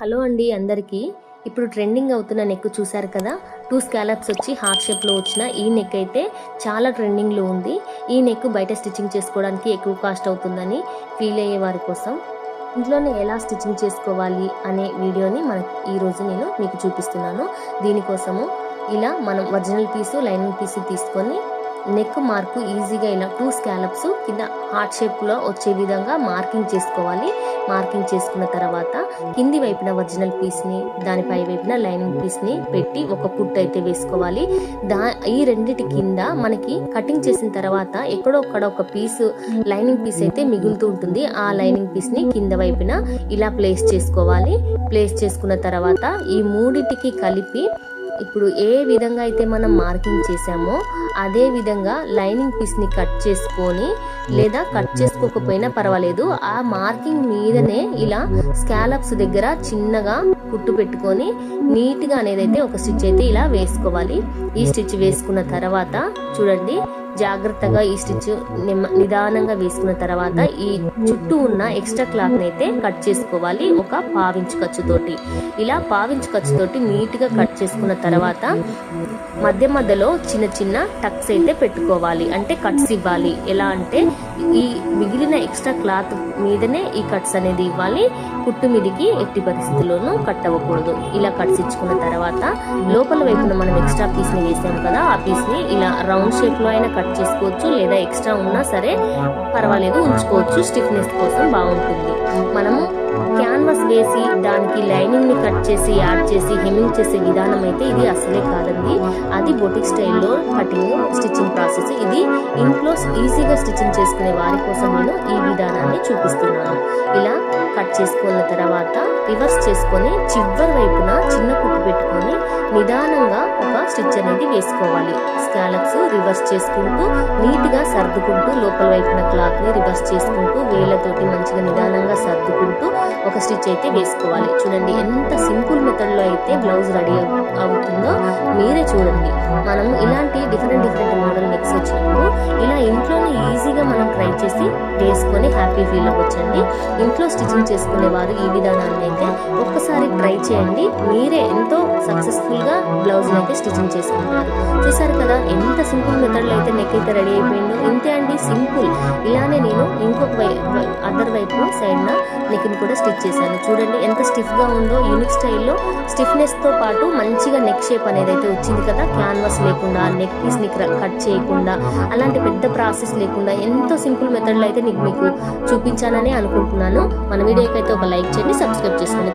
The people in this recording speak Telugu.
హలో అండి అందరికీ. ఇప్పుడు ట్రెండింగ్ అవుతున్న నెక్ చూశారు కదా? టూ స్కాలప్స్ వచ్చి హార్ట్ షేప్లో వచ్చిన ఈ నెక్ అయితే చాలా ట్రెండింగ్లో ఉంది. ఈ నెక్ బయట స్టిచ్చింగ్ చేసుకోవడానికి ఎక్కువ కాస్ట్ అవుతుందని ఫీల్ అయ్యే వారి కోసం. ఇంట్లోనే ఎలా స్టిచ్చింగ్ చేసుకోవాలి అనే వీడియోని మన ఈరోజు నేను మీకు చూపిస్తున్నాను. దీనికోసము ఇలా మనం ఒరిజినల్ పీసు లైనింగ్ పీసు తీసుకొని నెక్ మార్కు ఈజీగా ఇలా టూ స్కాలప్స్ కింద హార్ట్ షేప్లో వచ్చే విధంగా మార్కింగ్ చేసుకోవాలి. మార్కింగ్ చేసుకున్న తర్వాత కింది వైపున ఒరిజినల్ పీస్ని దానిపై వైపున లైనింగ్ పీస్ని పెట్టి ఒక పుట్ అయితే వేసుకోవాలి. దా ఈ రెండిటి కింద మనకి కటింగ్ చేసిన తర్వాత ఎక్కడోక్కడ ఒక పీస్ లైనింగ్ పీస్ అయితే మిగులుతూ ఉంటుంది. ఆ లైనింగ్ పీస్ని కింద వైపున ఇలా ప్లేస్ చేసుకోవాలి. ప్లేస్ చేసుకున్న తర్వాత ఈ మూడిటికి కలిపి ఇప్పుడు ఏ విధంగా అయితే మనం మార్కింగ్ చేసామో అదే విధంగా లైనింగ్ పీస్ని కట్ చేసుకొని లేదా కట్ చేసుకోకపోయినా పర్వాలేదు ఆ మార్కింగ్ మీదనే ఇలా స్కాలప్స్ దగ్గర చిన్నగా కుట్టు పెట్టుకొని నీట్గా అనేది అయితే ఒక స్టిచ్ అయితే ఇలా వేసుకోవాలి. ఈ స్టిచ్ వేసుకున్న తర్వాత చూడండి జాగ్రత్తగా ఈ స్టిచ్ నిమ్మ- నిదానంగా వేసుకున్న తర్వాత ఈ చుట్టూ ఉన్న ఎక్స్ట్రా క్లాత్ అయితే కట్ చేసుకోవాలి ఒక పావించు ఖర్చుతోటి. ఇలా పావించు ఖర్చుతోటి నీట్గా కట్ చేసుకున్న తర్వాత మధ్య మధ్యలో చిన్న చిన్న టక్స్ అయితే పెట్టుకోవాలి. అంటే కట్స్ ఇవ్వాలి. ఎలా అంటే ఈ మిగిలిన ఎక్స్ట్రా క్లాత్ మీదనే ఈ కట్స్ అనేది ఇవ్వాలి. కుట్టు మీదికి ఎట్టి పరిస్థితుల్లోనూ కట్ అవ్వకూడదు ఇలా కట్స్ ఇచ్చుకున్న తర్వాత లోపల వైపున మనం ఎక్స్ట్రా పీస్ని వేసాం కదా ఆ పీస్ని ఇలా రౌండ్ షేప్లో అయినా కట్ చేసుకోవచ్చు లేదా ఎక్స్ట్రా ఉన్నా సరే పర్వాలేదు ఉంచుకోవచ్చు. స్టిఫ్నెస్ కోసం బాగుంటుంది. మనము క్యాన్వాస్ వేసి దానికి లైనింగ్ని కట్ చేసి యాడ్ చేసి హెమ్మింగ్ చేసే విధానం అయితే ఇది అసలే కాదండి. అది బొటిక్ స్టైల్లో కటింగ్ స్టిచ్చింగ్ ప్రాసెస్. ఇది ఇంట్లో ఈజీగా స్టిచ్చింగ్ చేసుకునే వారి కోసం నేను ఈ విధానాన్ని చూపిస్తున్నాను. ఇలా కట్ చేసుకున్న తర్వాత రివర్స్ చేసుకొని చివరి వైపున చిన్న కుట్టు పెట్టుకొని నిదానంగా ఒక స్టిచ్ అనేది వేసుకోవాలి. స్కాలప్స్ రివర్స్ చేసుకుంటూ నీట్గా సర్దుకుంటూ లోపల వైపున క్లాత్ని రివర్స్ చేసుకుంటూ వేళ్ళతోటి మంచిగా నిదానంగా సర్దుకుంటూ ఒక స్టిచ్ అయితే వేసుకోవాలి. చూడండి ఎంత సింపుల్ మెథడ్లో అయితే బ్లౌజ్ రెడీ అవుతుందో మీరే చూడండి. మనం ఇలా మోడల్ వచ్చినప్పుడు ఇలా ఇంట్లోనే ఈజీగా మనం ట్రై చేసి వేసుకొని హ్యాపీ ఫీల్ అవ్వచ్చండి ఇంట్లో స్టిచ్చింగ్ చేసుకునే వారు ఈ విధానాన్ని అయితే ఒక్కసారి ట్రై చేయండి. మీరే ఎంతో సక్సెస్ఫుల్గా బ్లౌజ్ని బ్లౌజ్ అయితే స్టిచ్చింగ్ చేసుకుంటారు చూసారు కదా ఎంత సింపుల్ మెథడ్లో అయితే నెక్ అయితే రెడీ అయిపోయిందో. ఇంతే అండి సింపుల్ ఇలానే నేను ఇంకొక వై అదర్ వైపు సైడ్న నెక్ని కూడా స్టిచ్ చేశాను. చూడండి ఎంత స్టిఫ్గా ఉందో. యూనిక్ స్టైల్లో స్టిఫ్నెస్తో పాటు మంచిగా నెక్ షేప్ అనేది అయితే వచ్చింది కదా. క్యాన్వాస్ లేకుండా నెక్ పీస్ని కట్ చేయకుండా అలాంటి పెద్ద ప్రాసెస్ లేకుండా ఎంతో సింపుల్ మెథడ్లో అయితే నీకు మీకు చూపించానని అనుకుంటున్నాను. మన వీడియోకి అయితే ఒక లైక్ చేయండి సబ్స్క్రైబ్ చేసుకోండి.